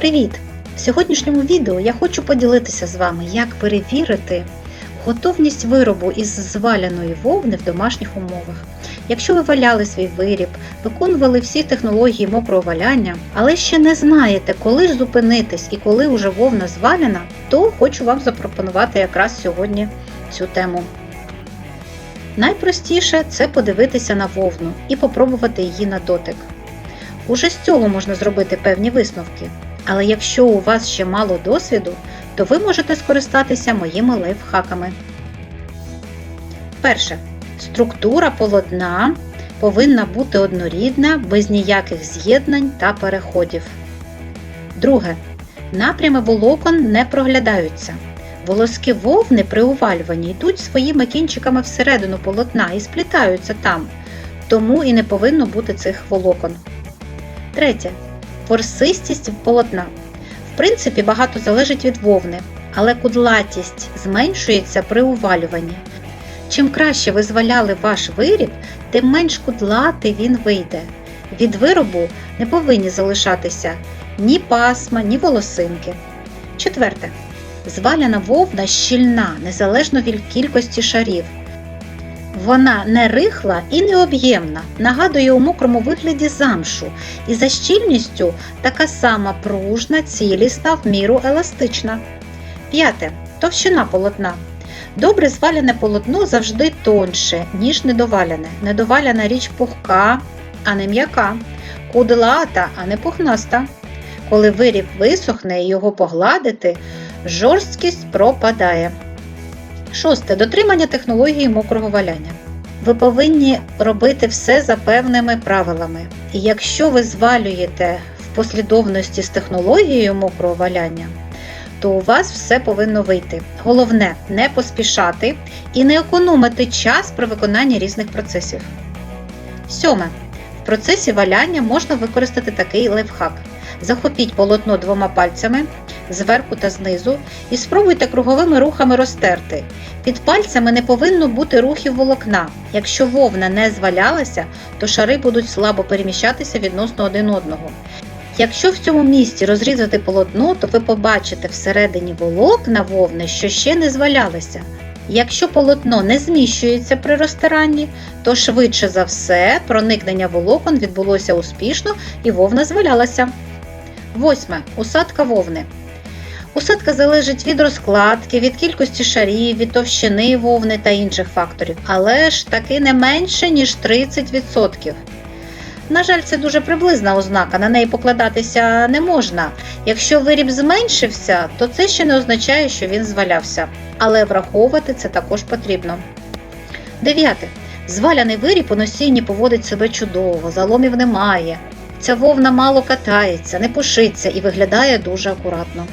Привіт! В сьогоднішньому відео я хочу поділитися з вами, як перевірити готовність виробу із зваляної вовни в домашніх умовах. Якщо ви валяли свій виріб, виконували всі технології мокрого валяння, але ще не знаєте, коли ж зупинитись і коли вже вовна звалена, то хочу вам запропонувати якраз сьогодні цю тему. Найпростіше це подивитися на вовну і попробувати її на дотик. Уже з цього можна зробити певні висновки. Але якщо у вас ще мало досвіду, то ви можете скористатися моїми лайфхаками. Перше. Структура полотна повинна бути однорідна, без ніяких з'єднань та переходів. Друге. Напрями волокон не проглядаються. Волоски вовни при увалюванні йдуть своїми кінчиками всередину полотна і сплітаються там, тому і не повинно бути цих волокон. Третє. Ворсистість полотна. В принципі, багато залежить від вовни, але кудлатість зменшується при увалюванні. Чим краще ви зваляли ваш виріб, тим менш кудлатий він вийде. Від виробу не повинні залишатися ні пасма, ні волосинки. Четверте. Зваляна вовна щільна, незалежно від кількості шарів. Вона не рихла і не об'ємна, нагадує у мокрому вигляді замшу, і за щільністю така сама пружна, цілісна, в міру еластична. П'яте. Товщина полотна. Добре зваляне полотно завжди тонше, ніж недоваляне. Недоваляна річ пухка, а не м'яка, кудлата, а не пухнаста. Коли виріб висохне і його погладити, жорсткість пропадає. Шосте. Дотримання технології мокрого валяння. Ви повинні робити все за певними правилами. І якщо ви звалюєте в послідовності з технологією мокрого валяння, то у вас все повинно вийти. Головне не поспішати і не економити час при виконанні різних процесів. Сьоме. В процесі валяння можна використати такий лайфхак. Захопіть полотно двома пальцями зверху та знизу і спробуйте круговими рухами розтерти. Під пальцями не повинно бути рухів волокна. Якщо вовна не звалялася, то шари будуть слабо переміщатися відносно один одного. Якщо в цьому місці розрізати полотно, то ви побачите всередині волокна вовни, що ще не звалялися. Якщо полотно не зміщується при розтиранні, то швидше за все проникнення волокон відбулося успішно і вовна звалялася. Восьме. Усадка вовни. Усадка залежить від розкладки, від кількості шарів, від товщини вовни та інших факторів, але ж таки не менше, ніж 30%. На жаль, це дуже приблизна ознака, на неї покладатися не можна. Якщо виріб зменшився, то це ще не означає, що він звалявся. Але враховувати це також потрібно. Дев'яте. Зваляний виріб у носінні поводить себе чудово, заломів немає. Ця вовна мало катається, не пушиться і виглядає дуже акуратно.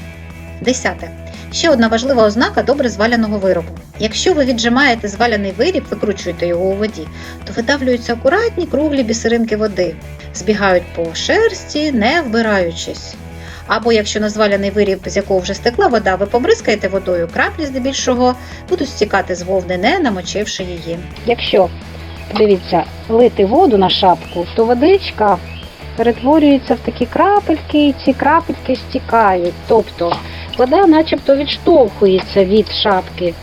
Десяте. Ще одна важлива ознака добре зваляного виробу. Якщо ви віджимаєте зваляний виріб, викручуєте його у воді, то видавлюються акуратні круглі бісеринки води, збігають по шерсті, не вбираючись. Або якщо на зваляний виріб, з якого вже стекла вода, ви побризкаєте водою, краплі здебільшого будуть стікати з вовни, не намочивши її. Якщо, дивіться, лити воду на шапку, то водичка перетворюється в такі крапельки, і ці крапельки стікають. Тобто вода начебто відштовхується від шапки.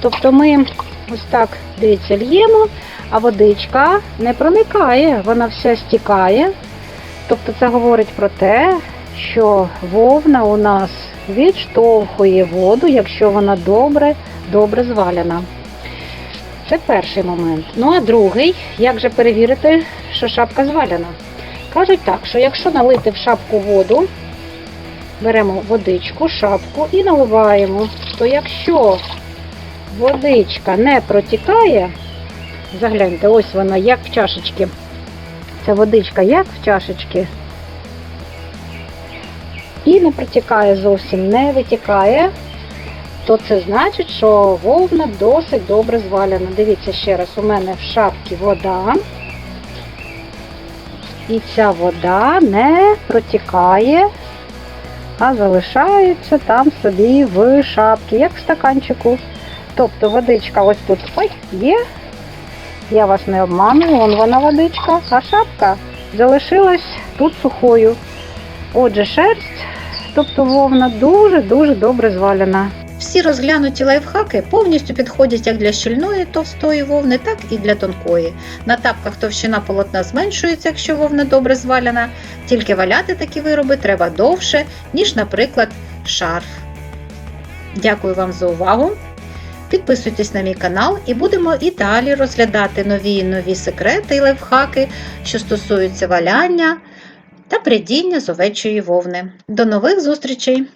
Тобто ми ось так, дивіться, л'ємо, а водичка не проникає, вона вся стікає. Тобто це говорить про те, що вовна у нас відштовхує воду, якщо вона добре, добре зваляна. Це перший момент. Ну а другий, як же перевірити, що шапка зваляна? Кажуть так, що якщо налити в шапку воду, беремо водичку, шапку і наливаємо, то якщо водичка не протікає, загляньте, ось вона як в чашечці. Це водичка як в чашечці. І не протікає зовсім, не витікає, то це значить, що вовна досить добре зваляна. Дивіться ще раз, у мене в шапці вода. І ця вода не протікає, а залишається там собі в шапці, як в стаканчику. Тобто водичка ось тут ой, є. Я вас не обманую, вон вона водичка, а шапка залишилась тут сухою. Отже, шерсть тобто вовна дуже-дуже добре зваляна. Всі розглянуті лайфхаки повністю підходять як для щільної товстої вовни, так і для тонкої. На тапках товщина полотна зменшується, якщо вовна добре зваляна, тільки валяти такі вироби треба довше, ніж, наприклад, шарф. Дякую вам за увагу. Підписуйтесь на мій канал і будемо і далі розглядати нові нові секрети і лайфхаки, що стосуються валяння та прядіння з овечої вовни. До нових зустрічей!